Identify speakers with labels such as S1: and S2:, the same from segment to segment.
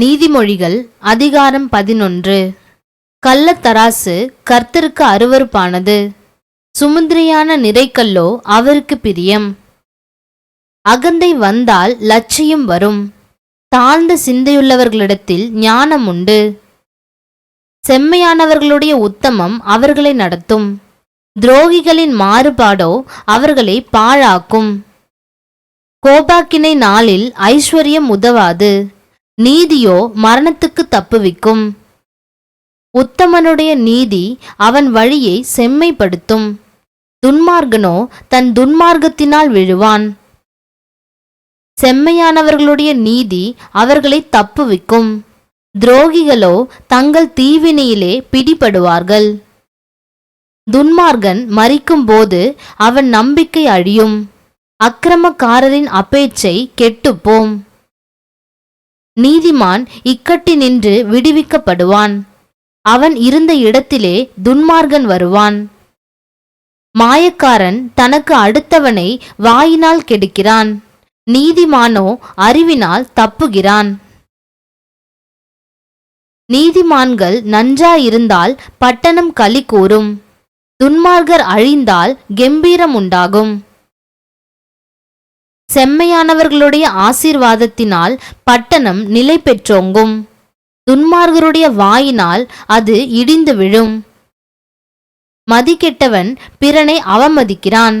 S1: நீதிமொழிகள் அதிகாரம் பதினொன்று. கள்ளத்தராசு கர்த்தருக்கு அருவருப்பானது. சுமுந்திரியான நிறைக்கல்லோ அவருக்கு பிரியம். அகந்தை வந்தால் லட்சியம் வரும். தாழ்ந்த சிந்தையுள்ளவர்களிடத்தில் ஞானம் உண்டு. செம்மையானவர்களுடைய உத்தமம் அவர்களை நடத்தும். துரோகிகளின் மாறுபாடோ அவர்களை பாழாக்கும். கோபாக்கினை நாளில் ஐஸ்வர்யம் உதவாது. நீதியோ மரணத்துக்கு தப்புவிக்கும். உத்தமனுடைய நீதி அவன் வழியை செம்மைப்படுத்தும். துன்மார்கனோ தன் துன்மார்க்கத்தினால் விழுவான். செம்மையானவர்களுடைய நீதி அவர்களை தப்புவிக்கும். துரோகிகளோ தங்கள் தீவினையிலே பிடிபடுவார்கள். துன்மார்கன் மறிக்கும்போது அவன் நம்பிக்கை அழியும். அக்கிரமக்காரரின் அப்பேச்சை கெட்டுப்போம். நீதிமான் இக்கட்டி நின்று விடுவிக்கப்படுவான். அவன் இருந்த இடத்திலே துன்மார்கன் வருவான். மாயக்காரன் தனக்கு அடுத்தவனை வாயினால் கெடுக்கிறான். நீதிமானோ அறிவினால் தப்புகிறான். நீதிமான்கள் நன்றாயிருந்தால் பட்டணம் களி கூறும். துன்மார்கர் அழிந்தால் கெம்பீரம் உண்டாகும். செம்மையானவர்களுடைய ஆசீர்வாதத்தினால் பட்டணம் நிலை பெற்றோங்கும் துன்மார்கருடைய வாயினால் அது இடிந்து விழும். மதிக்கெட்டவன் பிறனை அவமதிக்கிறான்.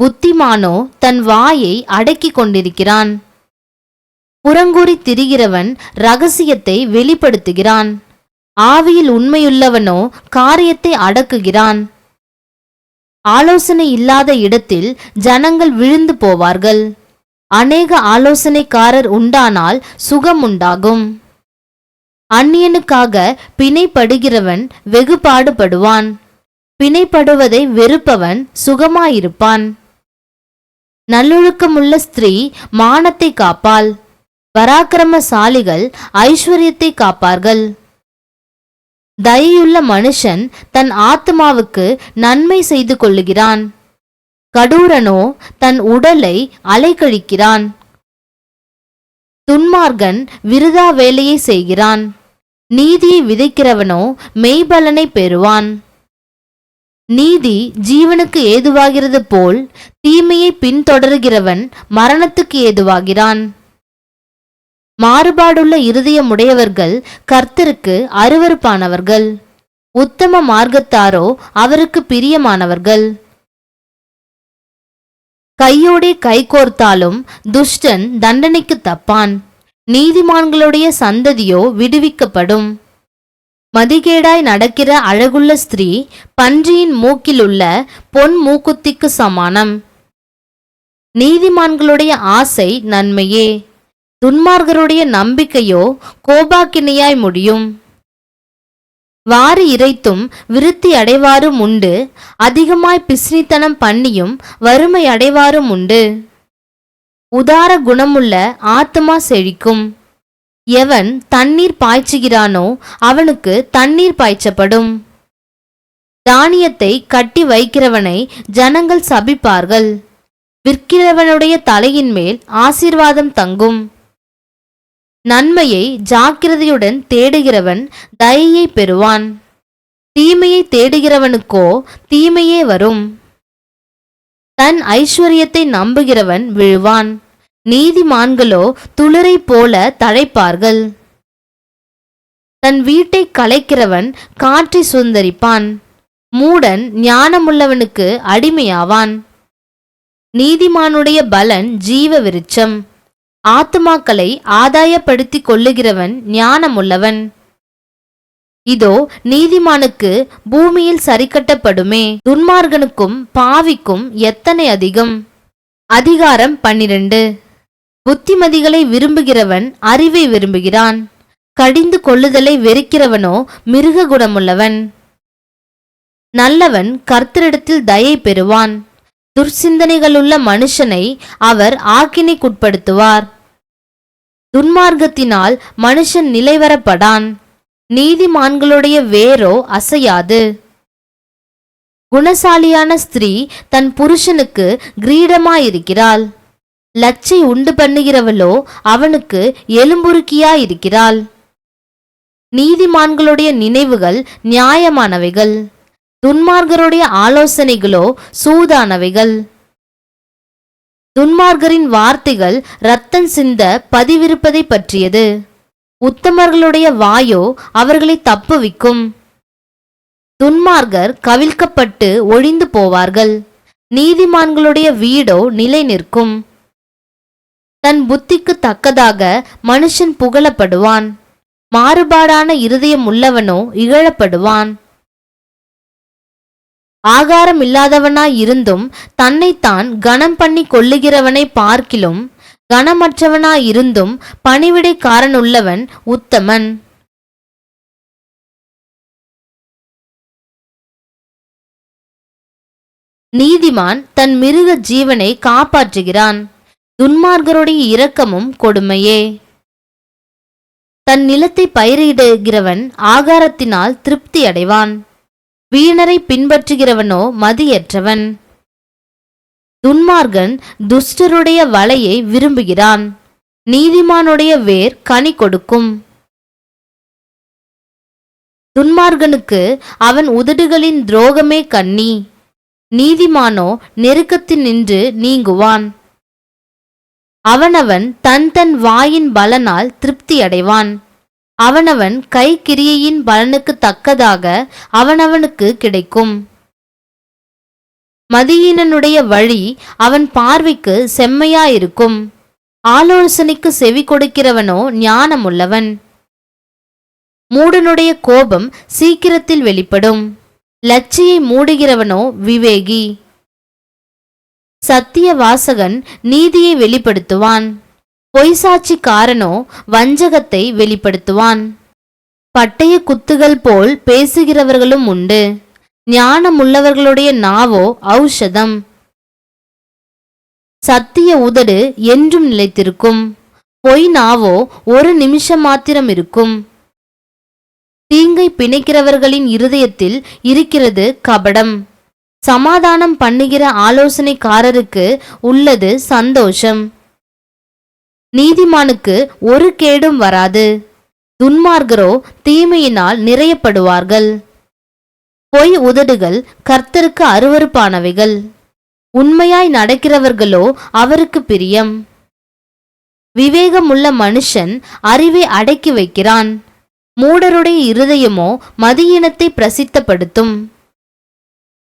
S1: புத்திமானோ தன் வாயை அடக்கிக் கொண்டிருக்கிறான். புறங்கூறி திரிகிறவன் ரகசியத்தை வெளிப்படுத்துகிறான். ஆவியில் உண்மையுள்ளவனோ காரியத்தை அடக்குகிறான். ஆலோசனை இல்லாத இடத்தில் ஜனங்கள் விழுந்து போவார்கள். அநேக ஆலோசனைக்காரர் உண்டானால் சுகம் உண்டாகும். அந்நியனுக்காக பிணைப்படுகிறவன் வெகு பாடுபடுவான் பிணைப்படுவதை வெறுப்பவன் சுகமாயிருப்பான். நல்லொழுக்கமுள்ள ஸ்திரீ மானத்தை காப்பாள். பராக்கிரமசாலிகள் ஐஸ்வர்யத்தை காப்பார்கள். தயையுள்ள மனுஷன் தன் ஆத்மாவுக்கு நன்மை செய்து கொள்ளுகிறான். கடூரனோ தன் உடலை அலைக்கழிக்கிறான் துன்மார்கன் விருதா வேலையை செய்கிறான். நீதியை விதைக்கிறவனோ மெய்பலனை பெறுவான். நீதி ஜீவனுக்கு ஏதுவாகிறது போல் தீமையை பின்தொடர்கிறவன் மரணத்துக்கு ஏதுவாகிறான். மாறுபாடுள்ள இருதயமுடையவர்கள் கர்த்தருக்கு அருவருப்பானவர்கள். உத்தம மார்க்கத்தாரோ அவருக்கு பிரியமானவர்கள். கையோடே கைகோர்த்தாலும் துஷ்டன் தண்டனைக்கு தப்பான். நீதிமான்களுடைய சந்ததியோ விடுவிக்கப்படும். மதிகேடாய் நடக்கிற அழகுள்ள ஸ்திரீ பன்றியின் மூக்கிலுள்ள பொன் மூக்குத்திக்கு சமானம். நீதிமான்களுடைய ஆசை நன்மையே. துன்மார்கருடைய நம்பிக்கையோ கோபாக்கினியாய் முடியும். வாரி இறைத்தும் விருத்தி அடைவாரும் உண்டு. அதிகமாய் பிசினித்தனம் பண்ணியும் வறுமை அடைவாரும் உண்டு. உதார குணமுள்ள ஆத்மா செழிக்கும். எவன் தண்ணீர் பாய்ச்சுகிறானோ அவனுக்கு தண்ணீர் பாய்ச்சப்படும். தானியத்தை கட்டி வைக்கிறவனை ஜனங்கள் சபிப்பார்கள். விற்கிறவனுடைய தலையின் மேல் ஆசீர்வாதம் தங்கும். நன்மையை ஜாக்கிரதையுடன் தேடுகிறவன் தயையை பெறுவான். தீமையை தேடுகிறவனுக்கோ தீமையே வரும். தன் ஐஸ்வர்யத்தை நம்புகிறவன் விழுவான். நீதிமான்களோ துளிரை போல தழைப்பார்கள். தன் வீட்டை கலைக்கிறவன் காற்றை சுந்தரிப்பான் மூடன் ஞானமுள்ளவனுக்கு அடிமையாவான். நீதிமானுடைய பலன் ஜீவ விருட்சம். ஆத்துமாக்களை ஆதாயப்படுத்தி கொள்ளுகிறவன் ஞானமுள்ளவன். இதோ நீதிமானுக்கு பூமியில் சரிக்கட்டப்படுமே. துன்மார்கனுக்கும் பாவிக்கும் எத்தனை அதிகம்? அதிகாரம் பன்னிரண்டு. புத்திமதிகளை விரும்புகிறவன் அறிவை விரும்புகிறான். கடிந்து கொள்ளுதலை வெறுக்கிறவனோ மிருக குணமுள்ளவன் நல்லவன் கர்த்தரிடத்தில் தயை பெறுவான். துர்சிந்தனைகளுள்ள மனுஷனை அவர் ஆக்கினைக்குட்படுத்துவார். துன்மார்க்கத்தினால் மனுஷன் நிலைவரப்படான். நீதிமான்களுடைய வேரோ அசையாது. குணசாலியான ஸ்திரீ தன் புருஷனுக்கு கிரீடமாயிருக்கிறாள். லச்சை உண்டு பண்ணுகிறவளோ அவனுக்கு எலும்புருக்கியாயிருக்கிறாள். நீதிமான்களுடைய நினைவுகள் நியாயமானவைகள். துன்மார்கருடைய ஆலோசனைகளோ சூதானவைகள். துன்மார்கரின் வார்த்தைகள் ரத்தம் சிந்த பதிவிருப்பதை பற்றியது. உத்தமர்களுடைய வாயோ அவர்களை தப்புவிக்கும். துன்மார்கர் கவிழ்க்கப்பட்டு ஒழிந்து போவார்கள். நீதிமான்களுடைய வீடோ நிலை நிற்கும் தன் புத்திக்கு தக்கதாக மனுஷன் புகழப்படுவான். மாறுபாடான இருதயம் உள்ளவனோ இகழப்படுவான். ஆகாரம் இல்லாதவனாய் இருந்தும் தன்னைத்தான் கனம் பண்ணி கொள்ளுகிறவனை பார்க்கிலும் கனமற்றவனாய் இருந்தும் பணிவிடைக்காரனுள்ளவன் உத்தமன். நீதிமான் தன் மிருக ஜீவனை காப்பாற்றுகிறான். துன்மார்கருடைய இரக்கமும் கொடுமையே. தன் நிலத்தை பயிரிடுகிறவன் ஆகாரத்தினால் திருப்தி அடைவான் வீணரை பின்பற்றுகிறவனோ மதியற்றவன். துன்மார்கன் துஷ்டருடைய வலையை விரும்புகிறான். நீதிமானுடைய வேர் கனி கொடுக்கும். துன்மார்கனுக்கு அவன் உதடுகளின் துரோகமே கண்ணி. நீதிமானோ நெருக்கத்தில் நின்று நீங்குவான். அவனவன் தன் தன் வாயின் பலனால் திருப்தியடைவான் அவனவன் கை கிரியையின் பலனுக்கு தக்கதாக அவனவனுக்கு கிடைக்கும். மதியீனனுடைய வழி அவன் பார்வைக்கு செம்மையாயிருக்கும். ஆலோசனைக்கு செவி கொடுக்கிறவனோ ஞானமுள்ளவன். மூடனுடைய கோபம் சீக்கிரத்தில் வெளிப்படும். லட்சியை மூடுகிறவனோ விவேகி. சத்திய வாசகன் நீதியை வெளிப்படுத்துவான். பொய்சாட்சிக்காரனோ வஞ்சகத்தை வெளிப்படுத்துவான். பட்டய குத்துகள் போல் பேசுகிறவர்களும் உண்டு. ஞானமுள்ளவர்களுடைய நாவோ ஔஷதம். சத்திய உதடு என்றும் நிலைத்திருக்கும். பொய் நாவோ ஒரு நிமிஷம் மாத்திரம் இருக்கும். தீங்கை பிணைக்கிறவர்களின் இருதயத்தில் இருக்கிறது கபடம். சமாதானம் பண்ணுகிற ஆலோசனைக்காரருக்கு உள்ளது சந்தோஷம். நீதிமானுக்கு ஒரு கேடும் வராது. துன்மார்கரோ தீமையினால் நிறையப்படுவார்கள். பொய் உதடுகள் கர்த்தருக்கு அருவருப்பானவைகள். உண்மையாய் நடக்கிறவர்களோ அவருக்கு பிரியம். விவேகமுள்ள மனுஷன் அறிவை அடக்கி வைக்கிறான். மூடருடைய இருதயமோ மதியினத்தை பிரசித்தப்படுத்தும்.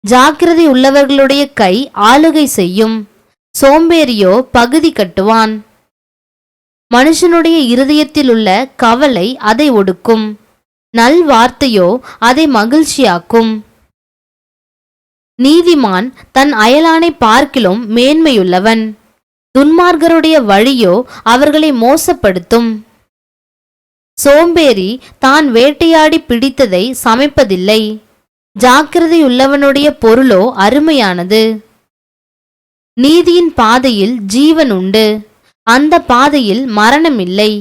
S1: ஜாக்கிரதை உள்ளவர்களுடைய கை ஆளுகை செய்யும். சோம்பேறியோ பகுதி கட்டுவான். மனுஷனுடைய இருதயத்தில் உள்ள கவலை அதை ஒடுக்கும். நல் வார்த்தையோ அதை மகிழ்ச்சியாக்கும். நீதிமான் தன் அயலானை பார்க்கிலும் மேன்மையுள்ளவன். துன்மார்கருடைய வழியோ அவர்களை மோசப்படுத்தும். சோம்பேறி தான் வேட்டையாடி பிடித்ததை சமைப்பதில்லை. ஜாக்கிரதையுள்ளவனுடைய பொருளோ அருமையானது. நீதியின் பாதையில் ஜீவன் உண்டு. அந்த பாதையில் மரணமில்லை.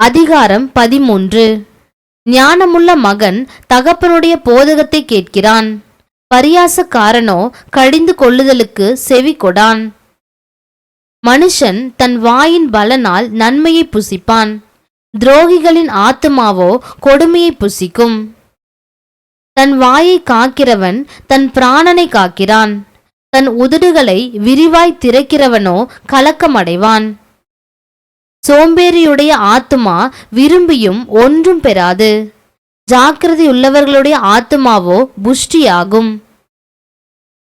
S1: அதிகாரம் பதிமூன்று. ஞானமுள்ள மகன் தகப்பனுடைய போதகத்தை கேட்கிறான். பரியாசக்காரனோ கடிந்து கொள்ளுதலுக்கு செவி கொடான். மனுஷன் தன் வாயின் பலனால் நன்மையை புசிப்பான். துரோகிகளின் ஆத்துமாவோ கொடுமையை புசிக்கும். தன் வாயை காக்கிறவன் தன் பிராணனை காக்கிறான். தன் உதடுகளை விரிவாய் திறக்கிறவனோ கலக்கமடைவான். சோம்பேறியுடைய ஆத்துமா விரும்பியும் ஒன்றும் பெறாது. ஜாக்கிரதை உள்ளவர்களுடைய ஆத்துமாவோ புஷ்டியாகும்.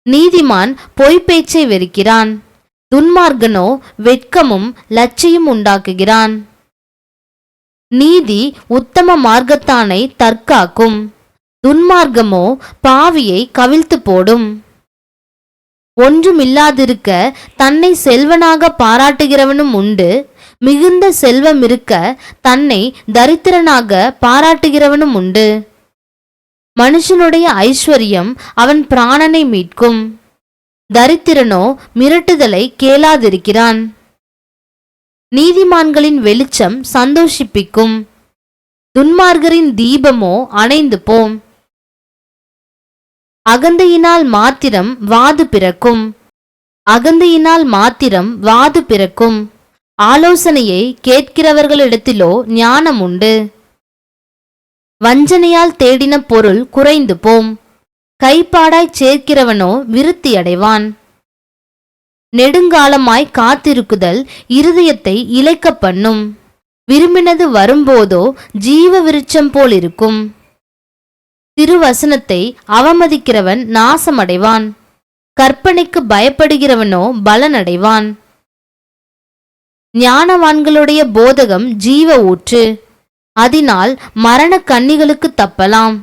S1: நீதிமான் பொய்ப்பேச்சை வெறுக்கிறான். துன்மார்கனோ வெட்கமும் லட்சியும் உண்டாக்குகிறான். நீதி உத்தம மார்க்கத்தானை தற்காக்கும். துன்மார்க்கமோ பாவியை கவிழ்த்து போடும். ஒன்றுமில்லாதிருக்க தன்னை செல்வனாக பாராட்டுகிறவனும் உண்டு. மிகுந்த செல்வம் இருக்க தன்னை தரித்திரனாக பாராட்டுகிறவனும் உண்டு. மனுஷனுடைய ஐஸ்வர்யம் அவன் பிராணனை மீட்கும். தரித்திரனோ மிரட்டுதலை கேளாதிருக்கிறான். நீதிமான்களின் வெளிச்சம் சந்தோஷிப்பிக்கும். துன்மார்கரின் தீபமோ அணைந்து போம். அகந்தையினால் மாத்திரம் வாது பிறக்கும். அகந்தையினால் மாத்திரம் வாது பிறக்கும். ஆலோசனையை கேட்கிறவர்களிடத்திலோ ஞானம் உண்டு. வஞ்சனையால் தேடின பொருள் குறைந்து போம். கைப்பாடாய்ச் சேர்க்கிறவனோ விருத்தியடைவான். நெடுங்காலமாய் காத்திருக்குதல் இருதயத்தை இழைக்க பண்ணும். விரும்பினது வரும்போதோ ஜீவ விருட்சம் போலிருக்கும். திருவசனத்தை அவமதிக்கிறவன் நாசமடைவான். கற்பனைக்கு பயப்படுகிறவனோ பலனடைவான். ஞானவான்களுடைய போதகம் ஜீவ ஊற்று. அதனால் மரண கண்ணிகளுக்கு தப்பலாம்.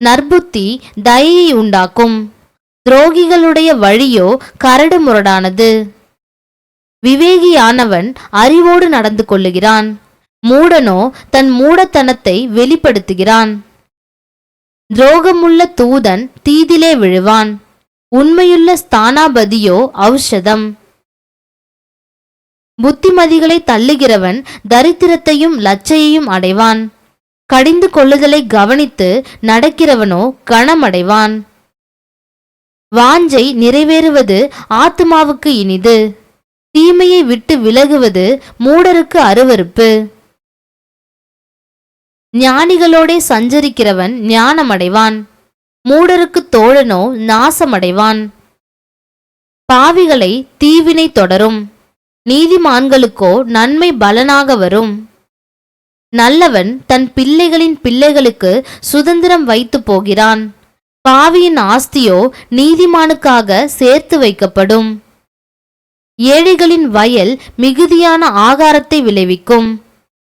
S1: நற்புத்தி தயையை உண்டாக்கும். துரோகிகளுடைய வழியோ கரடு முரடானது. விவேகியானவன் அறிவோடு நடந்து கொள்ளுகிறான். மூடனோ தன் மூடத்தனத்தை வெளிப்படுத்துகிறான். துரோகமுள்ள தூதன் தீதிலே விழுவான். உண்மையுள்ள ஸ்தானாபதியோ ஔஷதம். புத்திமதிகளை தள்ளுகிறவன் தரித்திரத்தையும் லச்சையையும் அடைவான். கடிந்து கொள்ளுதலை கவனித்து நடக்கிறவனோ கணமடைவான் வாஞ்சை நிறைவேறுவது ஆத்மாவுக்கு இனிது. தீமையை விட்டு விலகுவது மூடருக்கு அருவருப்பு. ஞானிகளோடே சஞ்சரிக்கிறவன் ஞானமடைவான். மூடருக்கு தோழனோ நாசமடைவான். பாவிகளை தீவினை தொடரும். நீதிமான்களுக்கோ நன்மை பலனாக வரும். நல்லவன் தன் பிள்ளைகளின் பிள்ளைகளுக்கு சுதந்திரம் வைத்து போகிறான். பாவியின் ஆஸ்தியோ நீதிமானுக்காக சேர்த்து வைக்கப்படும். ஏழைகளின் வயல் மிகுதியான ஆகாரத்தை விளைவிக்கும்.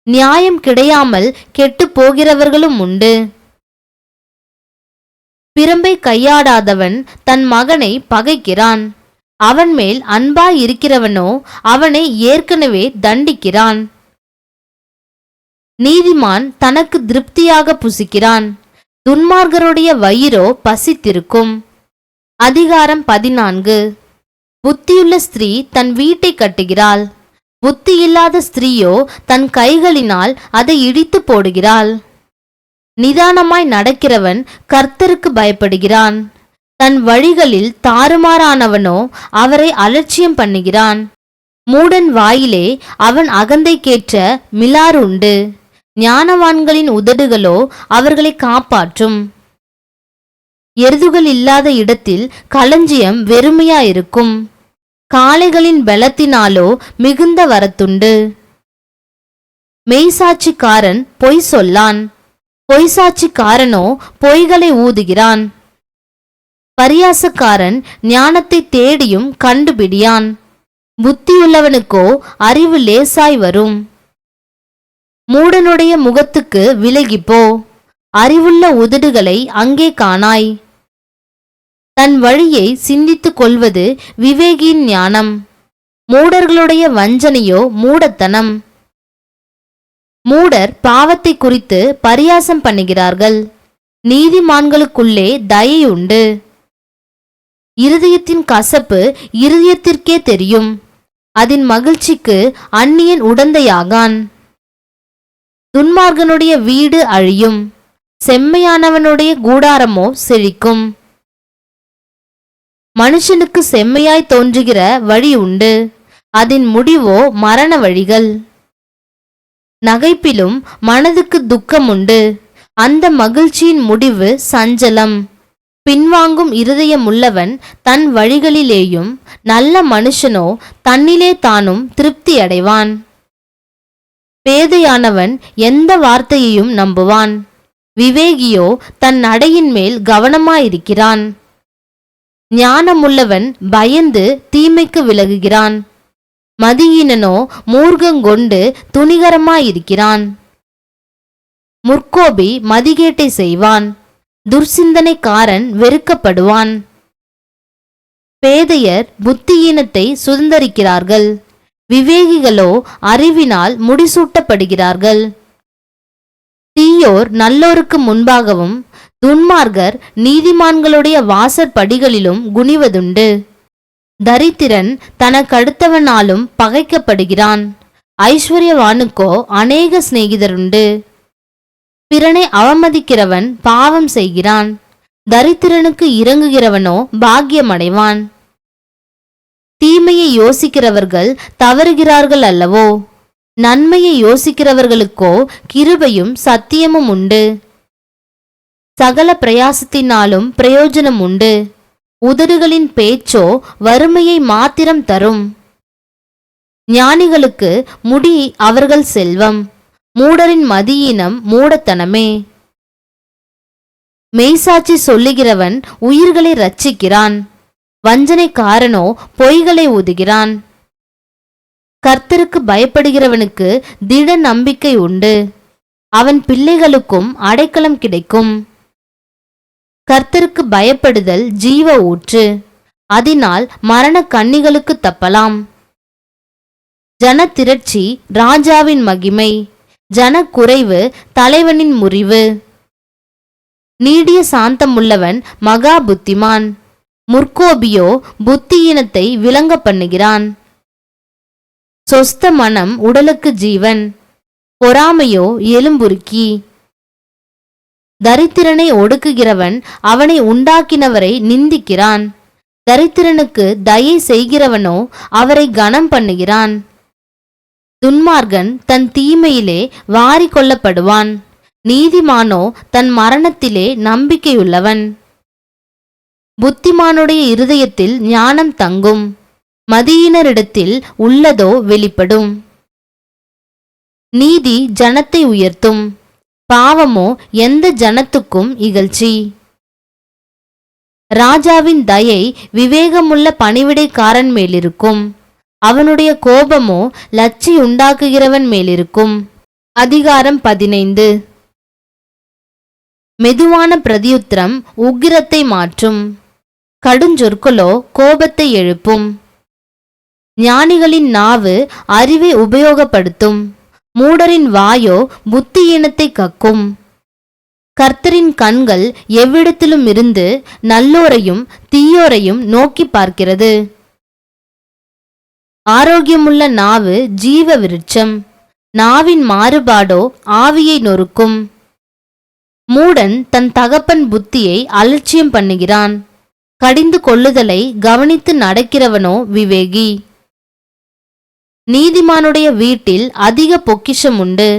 S1: நியாயம் கிடையாமல் கெட்டுப் போகிறவர்களும் உண்டு. பிரம்பை கையாடாதவன் தன் மகனை பகைக்கிறான். அவன் மேல் அன்பாய் இருக்கிறவனோ அவனை ஏற்கனவே தண்டிக்கிறான். நீதிமான் தனக்கு திருப்தியாக புசிக்கிறான். துன்மார்கருடைய வயிறோ பசித்திருக்கும். அதிகாரம் பதினான்கு. புத்தியுள்ள ஸ்திரீ தன் வீட்டை கட்டுகிறாள். புத்தி இல்லாத ஸ்திரீயோ தன் கைகளினால் அதை இடித்து போடுகிறாள். நிதானமாய் நடக்கிறவன் கர்த்தருக்கு பயப்படுகிறான். தன் வழிகளில் தாறுமாறானவனோ அவரை அலட்சியம் பண்ணுகிறான். மூடன் வாயிலே அவன் அகந்தைக்கேற்ற மிலாறு உண்டு. ஞானவான்களின் உதடுகளோ அவர்களை காப்பாற்றும். எருதுகள் இல்லாத இடத்தில் களஞ்சியம் வெறுமையாயிருக்கும். காளைகளின் பலத்தினாலோ மிகுந்த வரத்துண்டு. மெய்சாட்சிக்காரன் பொய் சொல்லான். பொய்சாட்சிக்காரனோ பொய்களை ஊதுகிறான். பரியாசக்காரன் ஞானத்தை தேடியும் கண்டுபிடியான். புத்தியுள்ளவனுக்கோ அறிவு லேசாய் வரும். மூடனுடைய முகத்துக்கு விலகிப்போ. அறிவுள்ள உதடுகளை அங்கே காணாய். தன் வழியை சிந்தித்துக் கொள்வது விவேகியின் ஞானம். மூடர்களுடைய வஞ்சனையோ மூடத்தனம். மூடர் பாவத்தை குறித்து பரியாசம் பண்ணுகிறார்கள். நீதிமான்களுக்குள்ளே தயை உண்டு. இருதயத்தின் கசப்பு இருதயத்திற்கே தெரியும். அதன் மகிழ்ச்சிக்கு அந்நியன் உடந்தையாகான். துன்மார்கனுடைய வீடு அழியும். செம்மையானவனுடைய கூடாரமோ செழிக்கும். மனுஷனுக்கு செம்மையாய் தோன்றுகிற வழி உண்டு. அதன் முடிவோ மரண வழிகள். நகைப்பிலும் மனதுக்கு துக்கம் உண்டு. அந்த மகிழ்ச்சியின் முடிவு சஞ்சலம். பின்வாங்கும் இருதயமுள்ளவன் தன் வழிகளிலேயும் நல்ல மனுஷனோ தன்னிலே தானும் திருப்தி அடைவான். பேதையானவன் எந்த வார்த்தையையும் நம்புவான். விவேகியோ தன் நடையின் மேல் கவனமாயிருக்கிறான். ஞானமுள்ளவன் பயந்து தீமைக்கு விலகுகிறான். மதியீனனோ மூர்க்கங்கொண்டு துணிகரமாயிருக்கிறான். முற்கோபி மதிகேட்டை செய்வான். துர்சிந்தனைக்காரன் வெறுக்கப்படுவான். பேதையர் புத்தியீனத்தை சுதந்தரிக்கிறார்கள். விவேகிகளோ அறிவினால் முடிசூட்டப்படுகிறார்கள். தீயோர் நல்லோருக்கு முன்பாகவும் துன்மார்கர் நீதிமான்களுடைய வாசற்படிகளிலும் குனிவதுண்டு. தரித்திரன் தனக்கடுத்தவனாலும் பகைக்கப்படுகிறான். ஐஸ்வர்யவானுக்கோ அநேக சிநேகிதருண்டு. பிறனை அவமதிக்கிறவன் பாவம் செய்கிறான். தரித்திரனுக்கு இறங்குகிறவனோ பாக்கியமடைவான். தீமையை யோசிக்கிறவர்கள் தவறுகிறார்கள் அல்லவோ? நன்மையை யோசிக்கிறவர்களுக்கோ கிருபையும் சத்தியமும் உண்டு. சகல பிரயாசத்தினாலும் பிரயோஜனம் உண்டு உதடுகளின் பேச்சோ வறுமையை மாத்திரம் தரும். ஞானிகளுக்கு முடி அவர்கள் செல்வம். மூடரின் மதியீனம் மூடத்தனமே. மெய்சாட்சி சொல்லுகிறவன் உயிர்களை ரட்சிக்கிறான் வஞ்சனைக்காரனோ பொய்களை ஊதுகிறான் கர்த்தருக்கு பயப்படுகிறவனுக்கு திட நம்பிக்கை உண்டு. அவன் பிள்ளைகளுக்கும் அடைக்கலம் கிடைக்கும். கர்த்தருக்கு பயப்படுதல் ஜீவ ஊற்று. அதனால் மரண கண்ணிகளுக்கு தப்பலாம். ஜன திரட்சி ராஜாவின் மகிமை. ஜன குறைவு தலைவனின் முறிவு. நீடிய சாந்தமுள்ளவன் மகா புத்திமான். முற்கோபியோ புத்தியினத்தை விளங்க பண்ணுகிறான். சொஸ்த மனம் உடலுக்கு ஜீவன். பொறாமையோ எலும்புருக்கி. தரித்திரனை ஒடுக்குகிறவன் அவனை உண்டாக்கினவரை நிந்திக்கிறான். தரித்திரனுக்கு தயை செய்கிறவனோ அவரை கனம் பண்ணுகிறான். துன்மார்கன் தன் தீமையிலே வாரி கொள்ளப்படுவான். நீதிமானோ தன் மரணத்திலே நம்பிக்கையுள்ளவன். புத்திமானுடைய இருதயத்தில் ஞானம் தங்கும். மதியினரிடத்தில் உள்ளதோ வெளிப்படும். நீதி ஜனத்தை உயர்த்தும். பாவமோ எந்த ஜனத்துக்கும் இகழ்ச்சி. ராஜாவின் தயை விவேகமுள்ள பணிவிடைக்காரன் மேலிருக்கும். அவனுடைய கோபமோ லட்சி உண்டாக்குகிறவன் மேலிருக்கும். அதிகாரம் பதினைந்து. மெதுவான பிரதியுத்திரம் உக்கிரத்தை மாற்றும். கடுஞ்சொற்களோ கோபத்தை எழுப்பும். ஞானிகளின் நாவு அறிவை உபயோகப்படுத்தும். மூடரின் வாயோ புத்தியீனத்தை கக்கும். கர்த்தரின் கண்கள் எவ்விடத்திலும் இருந்து நல்லோரையும் தீயோரையும் நோக்கி பார்க்கிறது. ஆரோக்கியமுள்ள நாவு ஜீவ விருட்சம். நாவின் மாறுபாடோ ஆவியை நொறுக்கும். மூடன் தன் தகப்பன் புத்தியை அலட்சியம் பண்ணுகிறான். கடிந்து கொள்ளுதலை கவனித்து நடக்கிறவனோ விவேகி. நீதிமானுடைய வீட்டில் அதிக பொக்கிஷம் உண்டு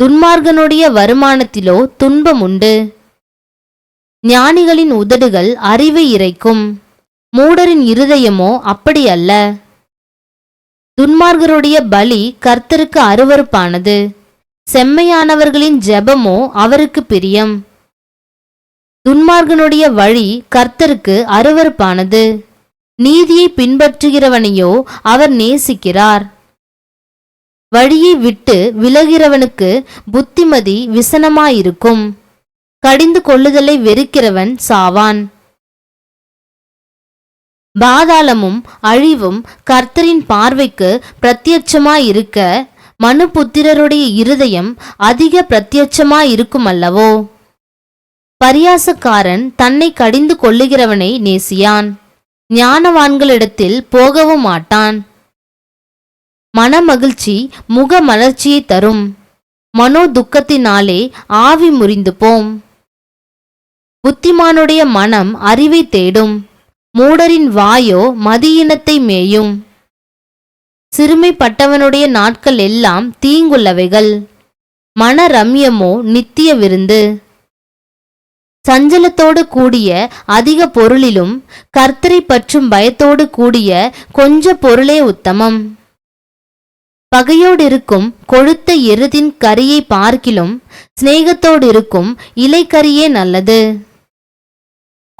S1: துன்மார்கனுடைய வருமானத்திலோ துன்பம் உண்டு ஞானிகளின் உதடுகள் அறிவை இறைக்கும். மூடரின் இருதயமோ அப்படி அல்ல துன்மார்கருடைய பலி கர்த்தருக்கு அருவருப்பானது. செம்மையானவர்களின் ஜெபமோ அவருக்கு பிரியம். துன்மார்கனுடைய வழி கர்த்தருக்கு அருவருப்பானது. நீதியை பின்பற்றுகிறவனையோ அவர் நேசிக்கிறார். வழியை விட்டு விலகிறவனுக்கு புத்திமதி விசனமாயிருக்கும். கடிந்து கொள்ளுதலை வெறுக்கிறவன் சாவான். பாதாளமும் அழிவும் கர்த்தரின் பார்வைக்கு பிரத்யட்சமாயிருக்க மனுபுத்திரருடைய இருதயம் அதிக பிரத்யட்சமாயிருக்கும் அல்லவோ பரியாசக்காரன் தன்னை கடிந்து கொள்ளுகிறவனை நேசியான். ஞானவான்களிடத்தில் போகவும் மாட்டான். மனமகிழ்ச்சி முக மலர்ச்சியை தரும். மனோ துக்கத்தினாலே ஆவி முறிந்து போம். புத்திமானுடைய மனம் அறிவை தேடும். மூடரின் வாயோ மதியினத்தை மேயும். சிறுமைப்பட்டவனுடைய நாட்கள் எல்லாம் தீங்குள்ளவைகள். மன ரம்யமோ நித்திய விருந்து. சஞ்சலத்தோடு கூடிய அதிக பொருளிலும் கர்த்தரை பற்றும் பயத்தோடு கூடிய கொஞ்ச பொருளே உத்தமம். பகையோடு இருக்கும் கொழுத்த எருதின் கரியை பார்க்கிலும் சிநேகத்தோடு இருக்கும் இலைக்கரியே நல்லது.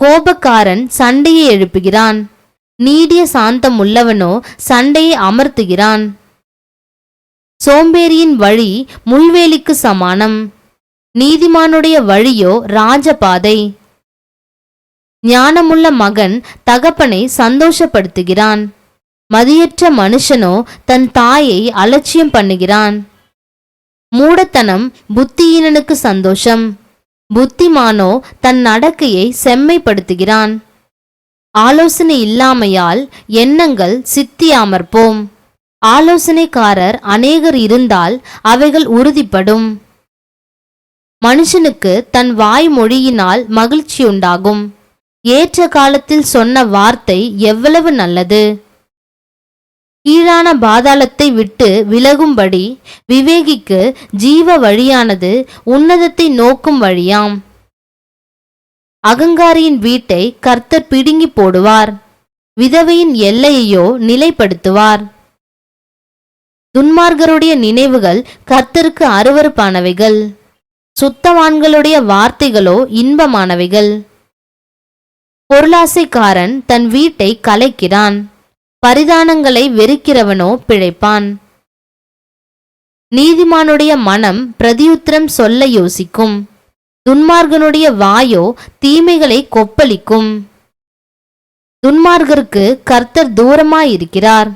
S1: கோபக்காரன் சண்டையை எழுப்புகிறான். நீடிய சாந்தம் உள்ளவனோ சண்டையை அமர்த்துகிறான். சோம்பேறியின் வழி முள்வேலிக்கு சமானம். நீதிமானுடைய வழியோ ராஜபாதை. ஞானமுள்ள மகன் தகப்பனை சந்தோஷப்படுத்துகிறான். மதியற்ற மனுஷனோ தன் தாயை அலட்சியம் பண்ணுகிறான். மூடத்தனம் புத்தியீனனுக்கு சந்தோஷம். புத்திமானோ தன் நடக்கையை செம்மைப்படுத்துகிறான். ஆலோசனை இல்லாமையால் எண்ணங்கள் சித்தியாமற்போம். ஆலோசனைக்காரர் அநேகர் இருந்தால் அவைகள் உறுதிப்படும். மனுஷனுக்கு தன் வாய் மொழியினால் மகிழ்ச்சி உண்டாகும். ஏற்ற காலத்தில் சொன்ன வார்த்தை எவ்வளவு நல்லது? கீழான பாதாளத்தை விட்டு விலகும்படி விவேகிக்கு ஜீவ வழியானது உன்னதத்தை நோக்கும் வழியாம். அகங்காரியின் வீட்டை கர்த்தர் பிடுங்கி போடுவார். விதவையின் எல்லையையோ நிலைப்படுத்துவார். துன்மார்கருடைய நினைவுகள் கர்த்தருக்கு அருவருப்பானவைகள். சுத்தவான்களுடைய வார்த்தைகளோ இன்பமானவைகள். பொருளாசைக்காரன் தன் வீட்டை கலைக்கிறான். பரிதானங்களை வெறுக்கிறவனோ பிழைப்பான். நீதிமானுடைய மனம் பிரதியுத்திரம் சொல்ல யோசிக்கும். துன்மார்கனுடைய வாயோ தீமைகளை கொப்பளிக்கும். துன்மார்கருக்கு கர்த்தர் தூரமாயிருக்கிறார்.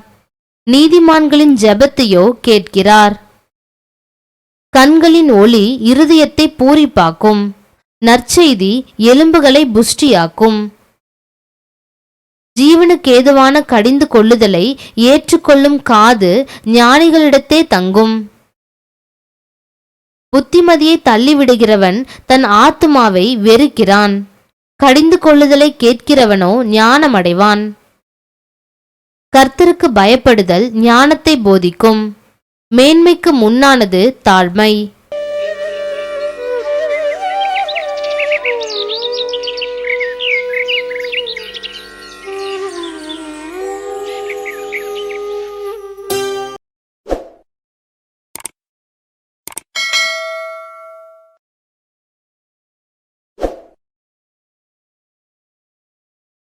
S1: நீதிமான்களின் ஜெபத்தையோ கேட்கிறார். கண்களின் ஒளி இருதயத்தை பூரிப்பாக்கும். நற்செய்தி எலும்புகளை புஷ்டியாக்கும். ஜீவனுக்கேதுவான கடிந்து கொள்ளுதலை ஏற்றுக்கொள்ளும் காது ஞானிகளிடத்தே தங்கும். புத்திமதியை தள்ளிவிடுகிறவன் தன் ஆத்துமாவை வெறுக்கிறான். கடிந்து கொள்ளுதலை கேட்கிறவனோ ஞானமடைவான். கர்த்தருக்கு பயப்படுதல் ஞானத்தை போதிக்கும். மேன்மைக்கு முன்னானது தாழ்மை.